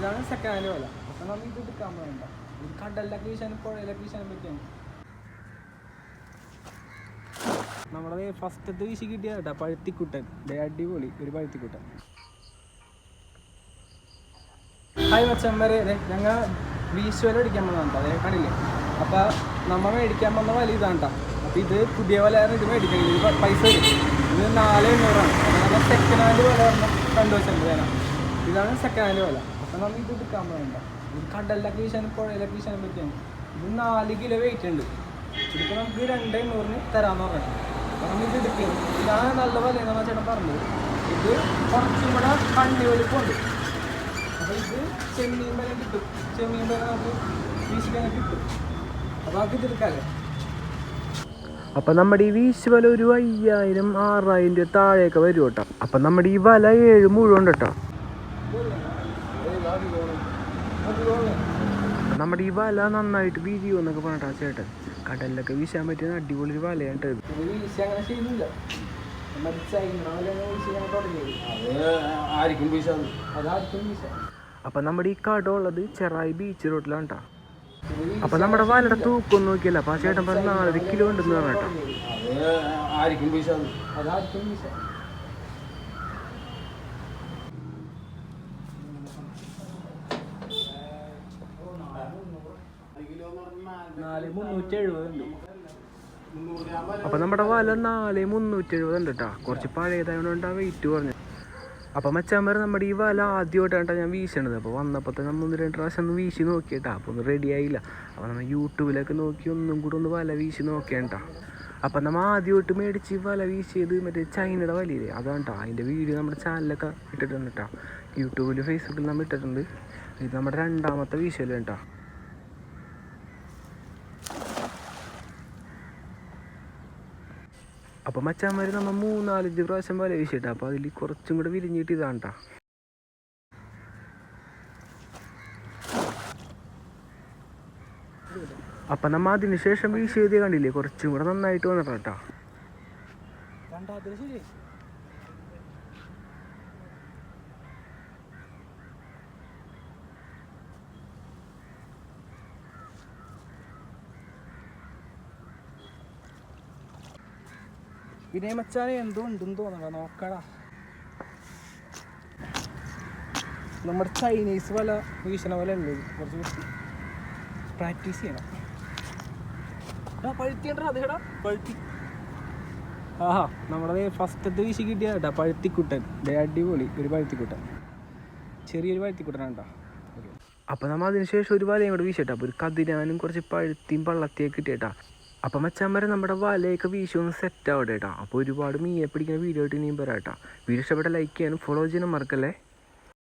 ഇതാണ് second hand വില. അപ്പം നമ്മൾ ഇത് എടുക്കാൻ വേണ്ട ഇത് കടലിലൊക്കെ വീശാനും പുഴയിലൊക്കെ വീശാനും പറ്റിയാണ്. നമ്മളത് ഫസ്റ്റത്തെ വീശി കിട്ടിയ കേട്ടോ പഴുത്തിക്കുട്ടൻ. അടിപൊളി ഒരു പഴുത്തിക്കുട്ടൻ. ഹായ് മച്ചമ്മരെ ഞങ്ങൾ വീശുവല അടിക്കാൻ വന്നതാണ് അതേ കണ്ടില്ലേ? അപ്പോൾ നമ്മൾ മേടിക്കാൻ വന്ന വല ഇതാണ് അപ്പോൾ ഇത് പുതിയ വല ആയിരുന്നു ഇത് മേടിക്കണം ഇത് പൈസ വരും ഇത് നാല് എണ്ണൂറാണ്. അപ്പോൾ നമ്മൾ സെക്കൻഡ് ഹാൻഡ് വില പറഞ്ഞാൽ കണ്ടു വെച്ചിട്ടുണ്ട് ഇതാണ് സെക്കൻഡ് ഹാൻഡ് വില. അപ്പോൾ നമ്മൾ ഇത് എടുക്കാൻ വേണ്ട. ഇത് കടലിലൊക്കെ വീശാനും പുഴയിലൊക്കെ വീശാനും പറ്റിയാണ്. ഇത് നാല് കിലോ വെയിറ്റ് ഉണ്ട്. ഇതിപ്പോൾ നമുക്ക് രണ്ട് എണ്ണൂറിന് തരാമെന്ന് പറഞ്ഞു അപ്പം നമ്മൾ ഇത് എടുക്കും. ഇതാണ് നല്ല വില എന്നാണ് ചേട്ടൻ പറഞ്ഞത്. ഇത് കുറച്ചും കൂടെ കണ്ണി വലിപ്പമുണ്ട് അപ്പോൾ ഇത് ചെമ്മീൻ വില കിട്ടും. ചെമ്മീൻ വില നമുക്ക് വീശിക്കാൻ കിട്ടും. അപ്പോൾ നമുക്ക് ഇതെടുക്കാമല്ലേ അപ്പം നമ്മുടെ ഈ വീശ് വല ഒരു അയ്യായിരം ആറായിരം രൂപ താഴെയൊക്കെ വരും കേട്ടോ. അപ്പം നമ്മുടെ ഈ വല ഏഴ് മുഴുവൻ കേട്ടോ. അപ്പം നമ്മുടെ ഈ വല നന്നായിട്ട് വിരിയോ എന്നൊക്കെ പറഞ്ഞിട്ടാ ചേട്ടൻ. കടലിലൊക്കെ വീശാൻ പറ്റിയ അടിപൊളി ഒരു വലയാണ് അപ്പൊ ഇത് നമ്മുടെ അപ്പം ഈ കട ഉള്ളത് ചെറായി ബീച്ച് റോഡിലാണ് കേട്ടോ അപ്പം നമ്മുടെ വലയുടെ തൂക്കം നോക്കിയല്ല? അപ്പം ആ ചേട്ടൻ പറഞ്ഞ നാലര കിലോ ഉണ്ടെന്ന് പറഞ്ഞ കേട്ടോ അത് ആയിരിക്കും പൈസ അതാർക്കും വീശാം അപ്പം നമ്മുടെ വല നാല് മുന്നൂറ്റി എഴുപത് ഉണ്ട് കേട്ടോ കുറച്ച് പഴയതായതുകൊണ്ട് ആ വെയിറ്റ് പറഞ്ഞു അപ്പം മച്ചാമ്പർ നമ്മുടെ ഈ വല ആദ്യമായിട്ടാണ് ഞാൻ വീശണത്. അപ്പോൾ വന്നപ്പോൾ തന്നെ നമ്മൾ ഒന്ന് രണ്ട് പ്രാവശ്യം ഒന്ന് വീശി നോക്കിയിട്ടാ അപ്പോൾ ഒന്നും റെഡി ആയില്ല. അപ്പോൾ നമ്മൾ യൂട്യൂബിലൊക്കെ നോക്കി ഒന്നും കൂടെ ഒന്ന് വല വീശി നോക്കിയാണ്ടാ അപ്പൊ നമ്മൾ ആദ്യമായിട്ട് മേടിച്ച് വല വീശിയത് മറ്റേ ചൈനയുടെ വലയില്ലേ അതാണ് അതിന്റെ വീഡിയോ നമ്മുടെ ചാനലിലൊക്കെ ഇട്ടിട്ടുണ്ട് കേട്ടോ യൂട്യൂബിൽ ഫേസ്ബുക്കിൽ നമ്മൾ ഇട്ടിട്ടുണ്ട്. ഇത് നമ്മുടെ രണ്ടാമത്തെ വീശൽ കേട്ടോ അപ്പം മച്ചാന്മാർ നമ്മൾ മൂന്നാലഞ്ച് പ്രാവശ്യം പോലെ വീശിട്ടാ അപ്പോൾ അതിൽ കുറച്ചും കൂടെ വിരിഞ്ഞിട്ട് ഇതാണ്. അപ്പം നമ്മ അതിന് ശേഷം വീശി എഴുതിയ കണ്ടില്ലേ? കുറച്ചും കൂടെ നന്നായിട്ട് വന്നിട്ടാ കേട്ടോ രണ്ടാമത്തെ ശരി പിന്നെ മച്ചാനെ എന്തോ ഉണ്ടെന്ന് തോന്നണ നോക്കടാ. നമ്മുടെ ചൈനീസ് വല വീശണ പോലെ അല്ലേ? കുറച്ച് പ്രാക്ടീസ് ചെയ്യണം. അതേടാ ആഹാ നമ്മുടെ ഫസ്റ്റത്തെ വീശി കിട്ടിയ കേട്ടാ പഴുത്തിക്കുട്ടൻ. ദേ അടിപൊളി ഒരു പഴുത്തിക്കുട്ടൻ. ചെറിയൊരു പഴുത്തിക്കുട്ടനാണ്? കേട്ടോ അപ്പം നമ്മൾ അതിനുശേഷം ഒരു വലയും കൂടെ വീശിട്ടാ അപ്പോൾ ഒരു കതിരാനും കുറച്ച് പഴുത്തിയും പള്ളത്തിയൊക്കെ കിട്ടിയേട്ടാ അപ്പം മച്ചാമ്മരെ നമ്മുടെ വലയൊക്കെ വീശുമെന്ന് സെറ്റ് ആവട്ടെ കേട്ടോ അപ്പോൾ ഒരുപാട് മീനെ പിടിക്കുന്ന വീഡിയോ ആയിട്ട് ഇനിയും വരാം കേട്ടോ വീഡിയോ ഇഷ്ടപ്പെട്ട ലൈക്ക് ചെയ്യാനും ഫോളോ ചെയ്യാനും മറക്കല്ലേ?